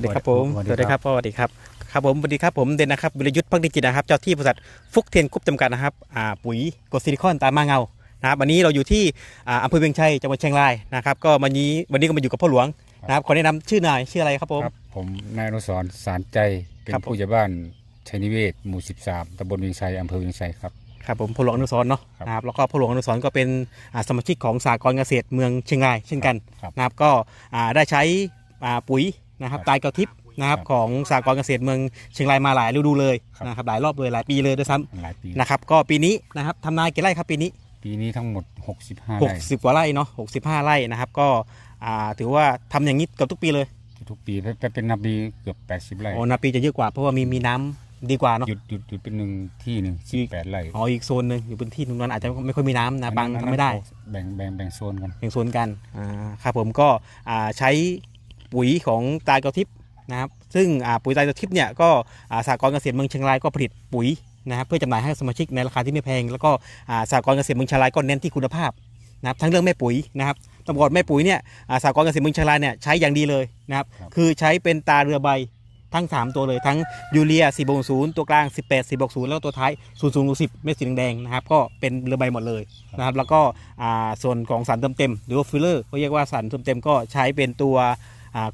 วัสดีครับผมสวัสสวัสดีดีคครัรับบพ่อสวัสดีครับครับผมสวัสดีครับผมเด่นนะครับวิรยุทธ์พักดีจิตนะครับเจ้าที่บริษัทฟุกเทียนกรุ๊ปจำกัดนะครับอ่าปุ๋ยกรดซิลิคอนตามาเงานะครับวันนี้เราอยู่ที่อ่าอำเภอเวียงชัยจังหวัดเชียงรายนะครับก็วันนี้วันนี้ก็มาอยู่กับพ่อหลวงนะครับขอแนะนำชื่อหน่อยชื่ออะไรครับผม ครับผมนายอนุสรณ์สารใจเป็นครับผม ผู้ใหญ่บ้านชัยนิเวศหมู่ 13ตำบลเวียงชัยอำเภอเวียงชัยครับ ครับผมพ่อหลวงอนุสรณ์เนาะครับนะครับแล้วก็พ่อหลวงอนุสรณ์ก็เป็นอ่าสมาชิกของสากลเกษตรเมืองเชียงรายเช่นกันครับ นะครับก็อ่าได้ใช้อ่าปุ๋ย นะครับครับตายเกาทิพย์นะครับครับของสากลเกษตรเมืองเชียงรายมาหลายฤดูเลยครับนะครับหลายรอบเลยหลายปีเลยด้วยซ้ำหลายปีนะครับก็ปีนี้นะครับทำนากี่ไร่ครับปีนี้ ปีนี้ทั้งหมด 65ไร่60 กว่าไร่เนาะ65 ไร่นะครับก็อ่าถือว่าทำอย่างนี้เกือบทุกปีเลยทุกปีไปเป็นนับดีเกือบ 80ไร่โอ้นาปีจะเยอะกว่าเพราะว่ามีมีน้ำดีกว่าเนาะ หยุดหยุดหยุดเป็นหนึ่งที่หนึ่ง18ไร่อ๋ออีกโซนหนึ่งอยู่พื้นที่ตรงนั้นอาจจะไม่ค่อยมีน้ำนะบางอันทำนั้นไม่ได้ แบ่งแบ่งแบ่งโซนกัน แบ่งโซนกันอ่าครับผมก็อ่าใช้ ปุ๋ยของตาเกาทิพย์นะครับซึ่งอ่าปุ๋ยตาเกาทิพย์เนี่ยก็อ่าสากลเกษตรเมืองเชียงรายก็ผลิตปุ๋ยนะครับเพื่อจำหน่ายให้สมาชิกในราคาที่ไม่แพง แล้วก็อ่าสากลเกษตรเมืองเชียงรายก็เน้นที่คุณภาพนะครับทั้งเรื่องแม่ปุ๋ยนะครับตำรวจแม่ปุ๋ยเนี่ยอ่าสากลเกษตรเมืองเชียงรายเนี่ยใช้อย่างดีเลยนะครับครับคือใช้เป็นตาเรือใบทั้ง 3 ตัวเลยทั้งยูเรีย4บวก0ตัวกลาง 18 4บวก0แล้วก็ตัวท้าย0 0 10เม็ดสีแดงๆนะครับก็เป็นเรือใบหมดเลยนะครับแล้วก็อ่าส่วนของสารเติมเต็ม หรือว่าฟิลเลอร์เขาเรียกว่าสารเติมเต็มก็ใช้เป็นตัวอ่า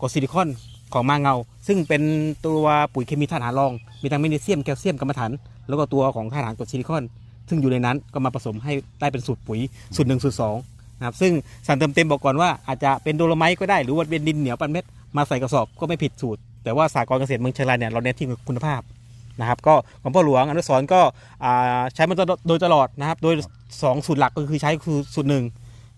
กรดซิลิคอนของมาเงา ซึ่งเป็นตัวปุ๋ยเคมีธาตุอาหารรอง มีทั้งแมกนีเซียมแคลเซียมกรรมฐาน แล้วก็ตัวของธาตุอาหารกรดซิลิคอน ซึ่งอยู่ในนั้นก็มาผสมให้ได้เป็นสูตรปุ๋ยสูตรหนึ่งสูตรสองนะครับซึ่งสารเติมเต็มบอกก่อนว่าอาจจะเป็นโดโลไมต์ก็ได้หรือว่าเป็นดินเหนียวปันเม็ดมาใส่กระสอบก็ไม่ผิดสูตร แต่ว่าสากลเกษตรเมืองเชียงรายเนี่ยเราเน้นที่คุณภาพนะครับก็ของพ่อหลวงอนุสรก็ใช้มาโดยตลอดนะครับโดย 2 สูตรหลักก็คือใช้คือสูตรหนึ่ง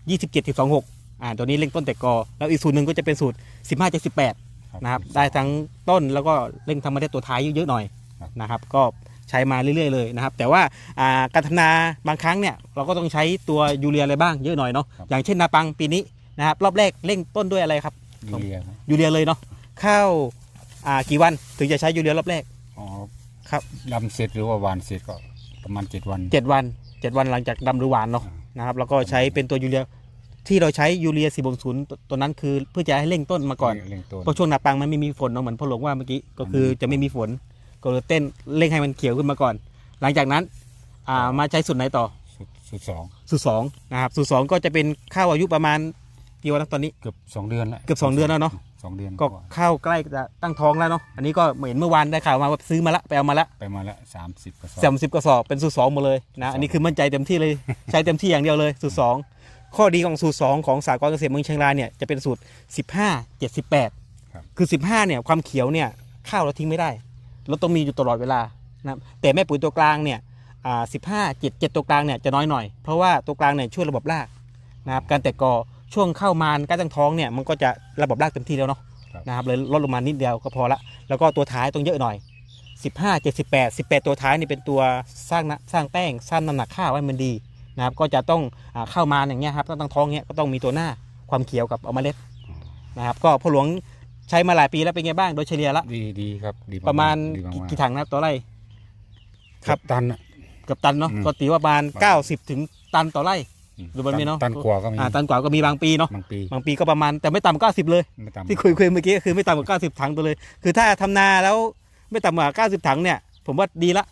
27 12 6อ่าตัวนี้เร่งต้นแต่กอ แล้วอีกสูตรหนึ่งก็จะเป็นสูตร 15 78นะครับได้ทั้งต้นแล้วก็เร่งทำมาได้ตัวท้ายเยอะๆหน่อยครับนะครับก็ใช้มาเรื่อยๆเลยนะครับ แต่ว่าอ่าการทำนาบางครั้งเนี่ยเราก็ต้องใช้ตัวยูเรียอะไรบ้างเยอะหน่อยเนาะครับอย่างเช่นนาปังปีนี้นะครับรอบแรกเร่งต้นด้วยอะไรครับยูเรียครับยูเรียเลยเนาะข้าวอ่ากี่วันถึงจะใช้ยูเรียรอบแรกอ๋อครับดำเสร็จหรือว่าหวานเสร็จก็ประมาณ 7 วันเจ็ดวันเจ็ดวันหลังจากดำหรือหวานเนาะนะครับแล้วก็ใช้เป็นตัวยูเรีย ที่เราใช้ยูเรียสี่บศูนย์ตัวนั้นคือเพื่อจะให้เร่งต้นมาก่อนเร่งต้นเพราะช่วงนาปังมันไม่มีฝนเนาะเหมือนพ่อหลวงว่าเมื่อกี้ก็คือจะไม่มีฝน ก็เลยเต้นเร่งให้มันเขียวขึ้นมาก่อน หลังจากนั้นอ่ามาใช้สูตรไหนต่อสุดสุดสองสูตรสองนะครับสูตรสองก็จะเป็นข้าวอายุประมาณกี่วันนะตอนนี้เกือบสองเดือนแล้วเกือบสองเดือนแล้วเนาะสองเดือนก็ว่าข้าวใกล้จะตั้งท้องแล้วเนาะอันนี้ก็เหมือนเมื่อวานได้ข่าวมาว่าซื้อมาละไปเอามาละไปมาละสามสิบกระสอบสามสิบกระสอบเป็นสูตรสองหมดเลยนะอันนี้คือมั่นใจเต็มที่เลยใช้เต็มที่อย่างเดียวเลยสูตรสอง ข้อดีของสูตรสองของสากลเกษตรเมืองเชียงรายเนี่ยจะเป็นสูตรสิบห้าเจ็ดสิบแปดคือสิบห้าเนี่ยความเขียวเนี่ยข้าวเราทิ้งไม่ได้ เราต้องมีอยู่ตลอดเวลานะครับแต่แม่ปุ๋ยตัวกลางเนี่ยอ่าสิบห้าเจ็ดเจ็ดตัวกลางเนี่ยจะน้อยหน่อย เพราะว่าตัวกลางเนี่ยช่วยระบบรากนะครับการแตกกอช่วงเข้ามานการตั้งท้องเนี่ยมันก็จะระบบรากเต็มที่แล้วเนาะครับ นะครับเลยลดลงมานิดเดียวก็พอละ แล้วก็ตัวท้ายต้องเยอะหน่อย 15 78 18 ตัวท้ายนี่เป็นตัวสร้างนะสร้างแป้งสร้างน้ำหนักข้าวให้มันดี นะครับก็จะต้องอาเข้ามาอย่างเงี้ยครับตั้งท้องเงี้ยก็ต้องมีตัวหน้าความเขียวกับเอาเมล็ดนะครับ ก็พ่อหลวงใช้มาหลายปีแล้วเป็นไงบ้างโดยเฉลี่ยละดีดีครับดีกๆประมาณดีกกี่ๆกี่ถังนะครับต่อไร่ครับเกือบตันอะเกือบตันเนาะอืมก็ตีว่าประมาณ90ถึงตันต่อไร่หรือมันมีเนอะตันกว่าก็มีอ่าตันกว่าก็มีบางปีเนาะบางปีบางปีก็ประมาณแต่ไม่ต่ำกว่า90เลยไม่ต่ำที่คุยคุยเมื่อกี้ก็คือไม่ต่ำกว่า90ถังตัวเลย คือถ้าทำนาแล้วไม่ต่ำกว่า90ถังเนี่ย ผมว่าดีละ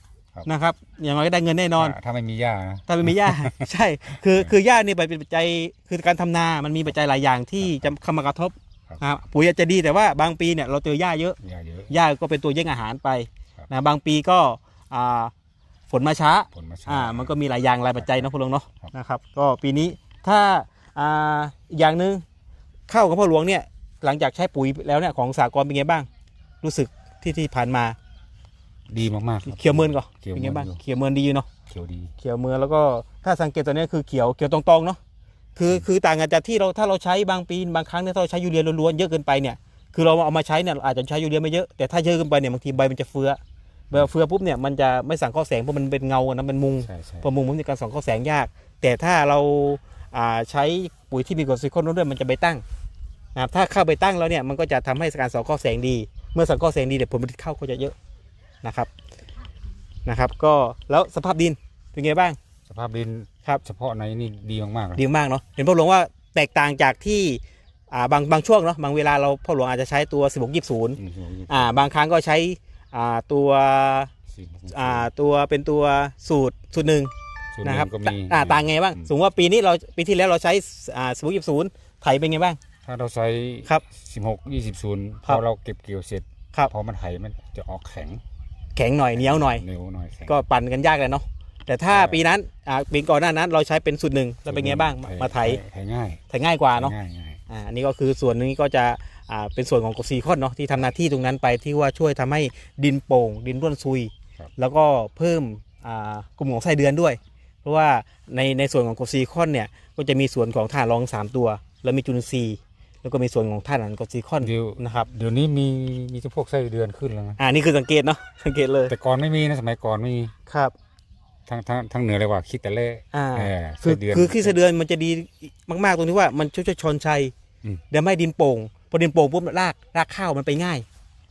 นะครับ อย่างน้อยก็ได้เงินแน่นอน ถ้าถ้าไม่มีหญ้านะถ้าไม่มีหญ้า ใช่ คือคือหญ้านี่เป็นปัจจัยคือการทำนา มันมีปัจจัยหลายอย่างที่จะเข้ามากระทบครับนะครับปุ๋ยอาจจะดีแต่ว่าบางปีเนี่ยเราเจอหญ้าเยอะ หญ้าเยอะ หญ้าก็เป็นตัวแย่งอาหารไปครับ นะบางปีก็อ่าฝนมาช้า ผลมาช้าอ่ามันก็มีหลายอย่างหลายปัจจัยเนาะคุณลุงเนาะครับ นะครับก็ปีนี้ถ้าอ่าอีกอย่างหนึ่งข้าวของพ่อหลวงเนี่ยหลังจากใช้ปุ๋ยแล้วเนี่ยของสากลเป็นไงบ้าง รู้สึกที่ที่ผ่านมา ดีมากๆครับเขียวเมินก่อนเขียวเป็นไงบ้างเมินอยู่เขียวเมินดีอยู่เนาะเขียวดีเขียวเมินแล้วก็ถ้าสังเกตตัวเนี้ยคือเขียวเขียวตรงๆเนาะคือคือต่างกันจากที่เราถ้าเราใช้บางปีบางครั้งเนี่ยถ้าเราใช้ยูเรียล้วนๆเยอะเกินไปเนี่ยคือเราเอามาใช้เนี่ยเราอาจจะใช้ยูเรียไม่เยอะแต่ถ้าเยอะเกินไปเนี่ยบางทีใบมันจะเฟื้อเวลาเฟื้อปุ๊บเนี่ยมันจะไม่สังเคราะห์แสงเพราะมันเป็นเงาอะนะมันมุงใช่ใช่พอมุงมันมีการส่องเข้าแสงยาก แต่ถ้าเราอ่าใช้ปุ๋ยที่มีกรดซิลิคอนด้วยมันจะไปตั้งนะครับถ้าเข้าไปตั้งแล้วเนี่ยมันก็จะทำให้การส่องเข้าแสงดี เมื่อส่องเข้าแสงดีเดี๋ยวผลผลิตข้าวก็จะเยอะ นะครับนะครับ ก็แล้วสภาพดินเป็นไงบ้าง สภาพดินครับเฉพาะในนี่ดีมากๆเลยดีมากเนาะเห็นพ่อหลวงว่าแตกต่างจากที่อ่าบางบางช่วงเนาะบางเวลาเราพ่อหลวงอาจจะใช้ตัว 16 20 อืมอ่าบางครั้งก็ใช้อ่าตัวสี่หกอ่าตัวเป็นตัวสูตรสูตรหนึ่งสูตนะครับก็มี อ่าต่างไงบ้างอืม สมมติว่าปีนี้เราปีที่แล้วเราใช้อ่า16 20ไถเป็นไงบ้าง ถ้าเราใช้ครับสิบหกยี่สิบศูนย์พครับอเราเก็บเกี่ยวเสร็จครับ พอมันไถมันจะออกแข็ง แข็งหน่อยเหนียวหน่อย เร็วหน่อยแข็ง ก็ปั่นกันยากเลยเนาะแต่ถ้าใช่ ปีนั้นอ่าปีก่อนหน้านั้นเราใช้เป็นสูตรหนึ่งแล้วเป็นไงบ้างมาไถไถง่ายไถง่ายกว่าเนาะง่ายง่ายอ่าอันนี้ก็คือส่วนนี้ก็จะอ่าเป็นส่วนของกรดซีคอนเนาะที่ทำหน้าที่ตรงนั้นไปที่ว่าช่วยทำให้ดินโป่ง ดินร่วนซุย แล้วก็เพิ่มอ่ากลุ่มของไส้เดือนด้วย เพราะว่าในในส่วนของกรดซีคอนเนี่ยก็จะมีส่วนของธาตุรองสามตัว แล้วมีจุลินทรีย์ แล้วก็มีส่วนของธาตุอาหารกรดซีคอนเดี๋ยวนะครับเดี๋ยวนี้มีมีพวกไส้เดือนขึ้นแล้วนะอ่านี่คือสังเกตเนาะสังเกตเลย แต่ก่อนไม่มีนะสมัยก่อนไม่มีครับทางทางทางเหนือเลยว่าคิดแต่เล่อ่าเออคือไส้เดือนคือขี้ไส้เดือนมันจะดีมาก ๆ ตรงที่ว่ามันช่วยชนชัยอืมเดี๋ยวไม่ให้ดินโป่งพอดินโป่งปุ๊บรากรากข้าวมันไปง่าย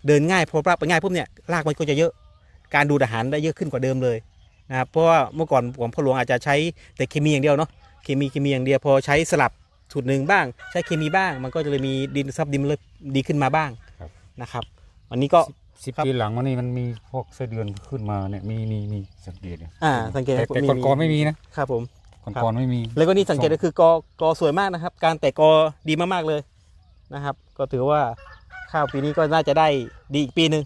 เดินง่ายพอรากไปง่ายปุ๊บเนี่ยรากมันก็จะเยอะ การดูดอาหารได้เยอะขึ้นกว่าเดิมเลยนะครับเพราะว่าเมื่อก่อนผมพ่อหลวงอาจจะใช้แต่เคมีอย่างเดียวเนาะเคมีเคมีอย่างเดียวพอใช้สลับ สูตรหนึ่งบ้าง ใช้เคมีบ้าง มันก็จะเลยมีดินซับดินเลยดีขึ้นมาบ้างนะครับวันนี้ก็ สิบครับ ปีหลังมานี่มันมีพวกไส้เดือนขึ้นมาเนี่ยมีมีมีสังเกตเนี่ยอ่าสังเกตแต่แต่ก่อนก่อนไม่มีนะครับผม ก่อนก่อนไม่มีแล้วก็นี่สังเกตก็คือกอกอสวยมากนะครับ การแตกกอดีมากๆเลยนะครับ ก็ถือว่าข้าวปีนี้ก็น่าจะได้ดีอีกปีหนึ่ง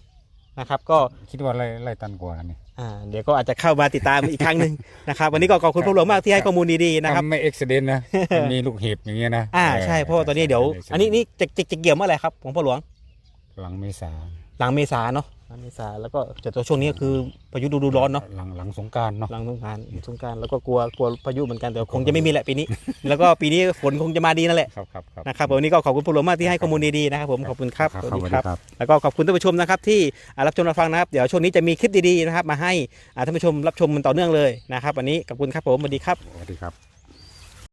นะครับ ก็คิดว่าไล่ไล่ตันกว่าเนี่ย อ่าเดี๋ยวก็อาจจะเข้ามาติดตามอีกครั้งหนึ่งนะครับ วันนี้ก็ขอบคุณพ่อหลวงมากที่ให้ข้อมูลดีๆนะครับถ้าไม่เอ็กซิเดนนะมันมีลูกเห็บอย่างเงี้ยนะอ่าใช่เพราะว่าตอนนี้เดี๋ยว อันนี้นี่จะจะจะเกี่ยวเมื่อไหร่ครับของพ่อหลวงหลังเมษา หลังเมษาเนาะหลังเมษาแล้วก็จะตัวช่วงนี้ก็คือพายุฤดูร้อนเนาะหลังหลังสงกรารเนาะหลังสงกรารสงกรารแล้วก็กลัวกลัวพายุเหมือนกันแต่คงจะไม่มีแหละปีนี้ แล้วก็ปีนี้ฝนคงจะมาดีนั่นแหละครับครับครับ นะครับวันนี้ก็ขอบคุณผู้ลงมากที่ให้ข้อมูลดีๆนะครับผมขอบคุณครับครับสสวัวัสสดีดีครับครับ แล้วก็ขอบคุณท่านผู้ชมนะครับที่อ่ารับชมรับฟังนะครับเดี๋ยวช่วงนี้จะมีคลิปดีๆนะครับมาให้อ่าท่านผู้ชมรับชมมันต่อเนื่องเลยนะครับวันนี้ขอบคุณครับผมสวัสดีครับ สวัสดีครับ